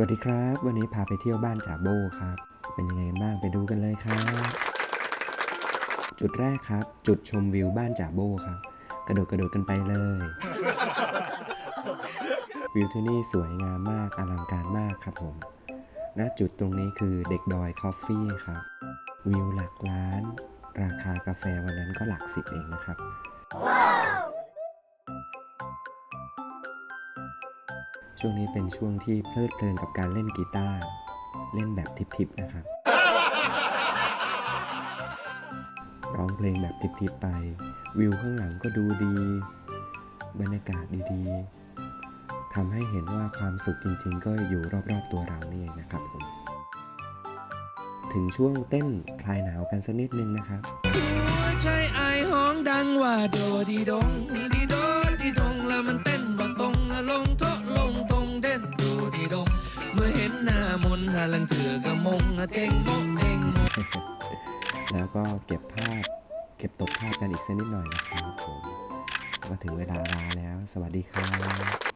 วัสดีครับ วันนี้พาไปเที่ยวบ้านจ่าโบครับ เป็นยังไงกันบ้างไปดูกันเลยครับ จุดแรกครับ จุดชมวิวบ้านจ่าโบครับ กระโดดกระโดดกันไปเลย วิวที่นี่สวยงามมากอลังการมากครับผมณจุดตรงนี้คือเด็กดอยคอฟฟี่ครับ วิวหลักล้าน ราคากาแฟวันนั้นก็หลักสิบเองนะครับ ช่วงนี้เป็นช่วงที่เพลิดเพลินกับการเล่นกีตาร์เล่นแบบทิปๆนะครับ ร้องเพลงแบบทิปๆไป วิวข้างหลังก็ดูดี บรรยากาศดีๆทำให้เห็นว่าความสุขจริงๆ ก็อยู่รอบๆตัวเรานี่เองนะครับผม ถึงช่วงเต้นคลายหนาวกันสักนิดนึงนะครับหัวใจไอห้องดังว่าโดดีดงามนต์หาลังเถือกะมงเทงมงเทงมกแล้วก็เก็บภาพ เก็บตกภาพกันอีกสักนิดหน่อยนะครับผม ก็ถึงเวลาลาแล้ว สวัสดีครับ